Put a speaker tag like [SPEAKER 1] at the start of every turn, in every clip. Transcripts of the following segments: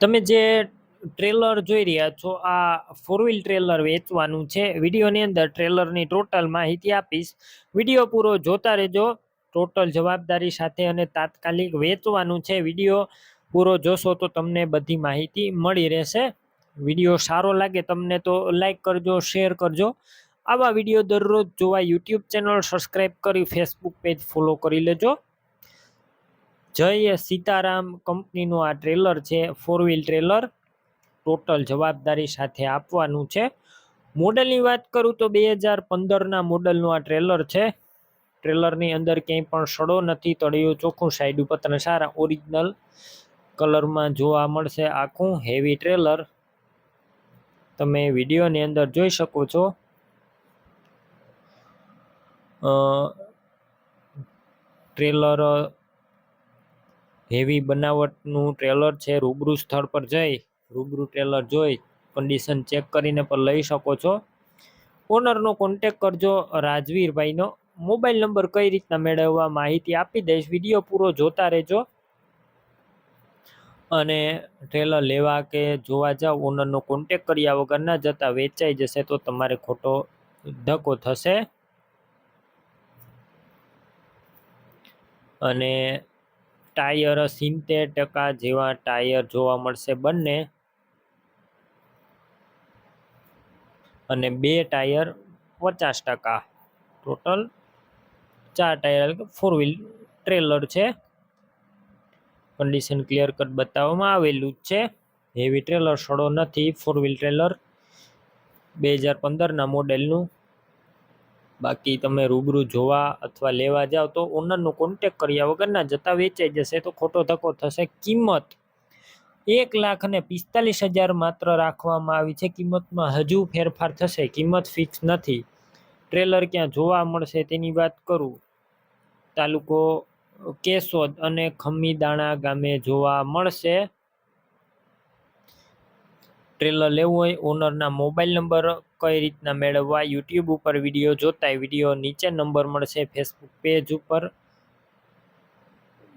[SPEAKER 1] તમે જે ટ્રેલર જોઈ રહ્યા છો, આ ફોર વ્હીલ ટ્રેલર વેચવાનું છે. વિડીયોની અંદર ટ્રેલરની ટોટલ માહિતી આપીશ. વીડિયો પૂરો જોતા રહેજો. ટોટલ જવાબદારી સાથે અને તાત્કાલિક વેચવાનું છે. વીડિયો પૂરો જોશો તો તમને બધી માહિતી મળી રહેશે. વીડિયો સારો લાગે તમને તો લાઈક કરજો શેર કરજો. આવા વીડિયો દરરોજ જોવા યુટ્યુબ ચેનલ સબસ્ક્રાઈબ કરી ફેસબુક પેજ ફોલો કરી લેજો. જય સીતારામ કંપનીનું આ ટ્રેલર છે ફોર વ્હીલ ટ્રેલર ટોટલ જવાબદારી સાથે આપવાનું છે. મોડલની વાત કરું તો બે હજાર પંદરના મોડલનું આ ટ્રેલર છે. ટ્રેલરની અંદર ક્યાંય પણ સડો નથી, તળિયું ચોખ્ખું સાઈડ ઉપર તને સારા ઓરિજિનલ કલરમાં જોવા મળશે આખું હેવી ટ્રેલર તમે વિડીયોની અંદર જોઈ શકો છો. ટ્રેલર હેવી બનાવટનું ટ્રેલર છે, રૂબરૂ સ્થળ પર જઈ, રૂબરૂ ટ્રેલર જોઈ કન્ડિશન ચેક કરીને પણ લઈ શકો છો. ઓનરનો કોન્ટેક કરજો, રાજવીરભાઈનો. મોબાઈલ નંબર કઈ રીતના મેળવવા માહિતી આપી દઈશ વીડિયો પૂરો જોતા રહેજો. અને ટ્રેલર લેવા કે જોવા જાવ ઓનરનો કોન્ટેક કર્યા વગર ના જતા વેચાઈ જશે તો તમારે ખોટો ધક્કો થશે. અને ટાયર સિત્તેર ટકા જેવા ટાયર જોવા મળશે બંને. અને બે ટાયર પચાસ ટકા. ટોટલ ચાર ટાયર ફોર વ્હીલ ટ્રેલર છે. કન્ડિશન ક્લિયર કટ બતાવવામાં આવેલું જ છે. હેવી ટ્રેલર સડો નથી ફોર વ્હીલ ટ્રેલર બે હજાર પંદરના મોડેલનું બાકી તમે રૂબરૂ જોવા અથવા લેવા જાઓ તો ઓનરનો કોન્ટેક કર્યા વગરના જતા વેચાઈ જશે. તો ખોટો ધક્કો થશે. કિંમત એક લાખ અને પિસ્તાલીસ હજાર માત્ર રાખવામાં આવી છે. કિંમતમાં હજુ ફેરફાર થશે. કિંમત ફિક્સ નથી. ટ્રેલર ક્યાં જોવા મળશે તેની વાત કરું. તાલુકો કેશોદ અને ખમીદાણા ગામે જોવા મળશે. ટ્રેલર લેવું હોય ઓનરના મોબાઈલ નંબર કઈ રીતના મેળવવા યુટ્યુબ ઉપર વીડિયો જોતા વીડિયો નીચે નંબર મળશે ફેસબુક પેજ ઉપર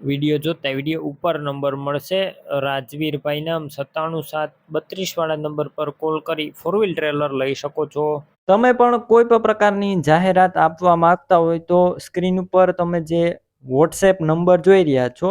[SPEAKER 1] વીડિયો જોતા વીડિયો ઉપર નંબર મળશે. રાજવીરભાઈ નામ સત્તાણું સાત બત્રીસવાળા નંબર પર કોલ કરી ફોર વ્હીલ ટ્રેલર લઈ શકો છો.
[SPEAKER 2] તમે પણ કોઈ પણ પ્રકારની જાહેરાત આપવા માંગતા હોય તો સ્ક્રીન ઉપર તમે જે વોટ્સએપ નંબર જોઈ રહ્યા છો